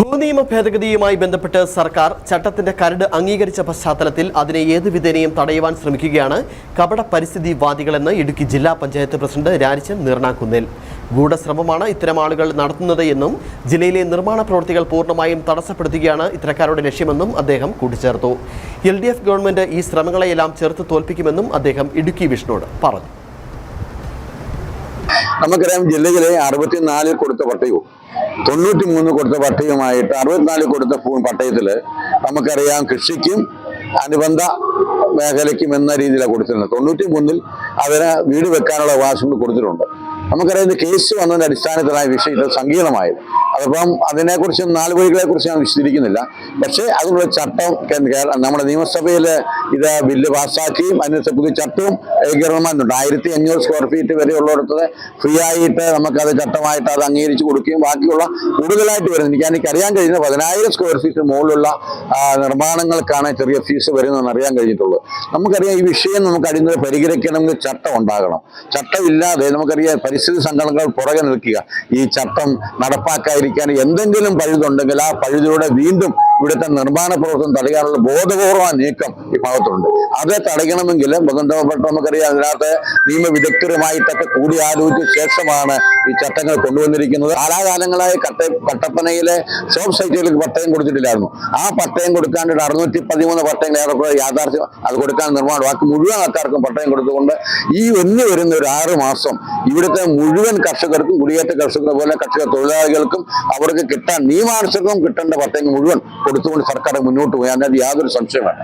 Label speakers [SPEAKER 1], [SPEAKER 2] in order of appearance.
[SPEAKER 1] ഭൂനിയമ ഭേദഗതിയുമായി ബന്ധപ്പെട്ട് സർക്കാർ ചട്ടത്തിന്റെ കരട് അംഗീകരിച്ച പശ്ചാത്തലത്തിൽ അതിനെ ഏത് വിധേനയും തടയുവാൻ ശ്രമിക്കുകയാണ് കപട പരിസ്ഥിതിവാദികളെന്ന് ഇടുക്കി ജില്ലാ പഞ്ചായത്ത് പ്രസിഡന്റ് രാരിച്ചൻ നീർണാക്കുന്നിൽ. ഗൂഢശ്രമമാണ് ഇത്തരം ആളുകൾ നടത്തുന്നത് എന്നും ജില്ലയിലെ നിർമ്മാണ പ്രവൃത്തികൾ പൂർണമായും തടസ്സപ്പെടുത്തുകയാണ് ഇത്തരക്കാരുടെ ലക്ഷ്യമെന്നും അദ്ദേഹം കൂട്ടിച്ചേർത്തു. എൽ ഗവൺമെന്റ് ഈ ശ്രമങ്ങളെയെല്ലാം ചെറുത്ത് തോൽപ്പിക്കുമെന്നും അദ്ദേഹം ഇടുക്കി വിഷ്ണുവോട് പറഞ്ഞു.
[SPEAKER 2] നമുക്കറിയാം ജില്ലയിലെ അറുപത്തിനാലിൽ കൊടുത്ത പട്ടയവും തൊണ്ണൂറ്റി മൂന്ന് കൊടുത്ത പട്ടയവുമായിട്ട് അറുപത്തിനാലിൽ കൊടുത്ത പട്ടയത്തിൽ നമുക്കറിയാം കൃഷിക്കും അനുബന്ധ മേഖലയ്ക്കും എന്ന രീതിയിലാണ് കൊടുത്തിരുന്നത്. തൊണ്ണൂറ്റി മൂന്നിൽ അവരെ വീട് വെക്കാനുള്ള അവകാശം കൊടുത്തിട്ടുണ്ട്. നമുക്കറിയാം ഇത് കേസ് വന്നതിന്റെ അടിസ്ഥാനത്തിലായ വിഷയം സങ്കീർണമായത്. അതിപ്പം അതിനെക്കുറിച്ച് നാല് വഴികളെ കുറിച്ച് ഞാൻ വിശദീകരിക്കുന്നില്ല. പക്ഷേ അതിനുള്ള ചട്ടം നമ്മുടെ നിയമസഭയിൽ ഇത് ബില്ല് പാസ്സാക്കുകയും അതിനനുസരിച്ച് പുതിയ ചട്ടവും ഏകീകരണമായിട്ടുണ്ട് ആയിരത്തി അഞ്ഞൂറ് സ്ക്വയർ ഫീറ്റ് വരെ ഉള്ളിടത്ത് ഫ്രീ ആയിട്ട് നമുക്കത് ചട്ടമായിട്ട് അത് അംഗീകരിച്ച് കൊടുക്കുകയും ബാക്കിയുള്ള കൂടുതലായിട്ട് വരുന്നത് എനിക്ക് അറിയാൻ കഴിയുന്ന പതിനായിരം സ്ക്വയർ ഫീറ്റ് മുകളിലുള്ള നിർമ്മാണങ്ങൾക്കാണ് ചെറിയ ഫീസ് വരുന്നതെന്ന് അറിയാൻ കഴിഞ്ഞിട്ടുള്ളത് നമുക്കറിയാം ഈ വിഷയം നമുക്ക് അടിയന്തര പരിഹരിക്കണമെങ്കിൽ ചട്ടം ഉണ്ടാകണം. ചട്ടമില്ലാതെ നമുക്കറിയാം പരിസ്ഥിതി സംഘടനകൾ പുറകെ നിൽക്കുക. ഈ ചട്ടം നടപ്പാക്കാതിരിക്കാൻ എന്തെങ്കിലും പഴുതുണ്ടെങ്കിൽ ആ പഴുതിലൂടെ വീണ്ടും ഇവിടുത്തെ നിർമ്മാണ പ്രവർത്തനം തടയാനുള്ള ബോധപൂർവമായ നീക്കം ഈ ഭാഗത്തുണ്ട്. അത് തടയണമെങ്കിൽ ബന്ധപ്പെട്ട നമുക്കറിയാം. അതിനകത്ത് നിയമവിദഗ്ധരുമായിട്ടൊക്കെ കൂടിയാലോചിച്ച ശേഷമാണ് ഈ ചട്ടങ്ങൾ കൊണ്ടുവന്നിരിക്കുന്നത്. കാലാകാലങ്ങളായി കട്ട കട്ടപ്പനയിലെ ഷോപ്പ് സൈറ്റുകൾക്ക് പട്ടയം കൊടുത്തിട്ടില്ലായിരുന്നു. ആ പട്ടയം കൊടുക്കാണ്ട് അറുന്നൂറ്റി പതിമൂന്ന് പട്ടയങ്ങൾ ഏറെക്കുറെ യാഥാർത്ഥ്യം അത് കൊടുക്കാൻ നിർമ്മാണം. ബാക്കി മുഴുവൻ ആൾക്കാർക്കും പട്ടയം കൊടുത്തുകൊണ്ട് ഈ ഒന്ന് വരുന്ന ഒരു ആറ് മാസം ഇവിടുത്തെ മുഴുവൻ കർഷകർക്കും കുടിയേറ്റ കർഷകരെ പോലെ കർഷക തൊഴിലാളികൾക്കും അവർക്ക് കിട്ടാൻ നിയമാനുസൃതം കിട്ടേണ്ട പട്ടയങ്ങൾ മുഴുവൻ കൊടുത്തുകൊണ്ട് സർക്കാർ മുന്നോട്ട് പോയി അതിനകത്ത് യാതൊരു സംശയം വേണ്ട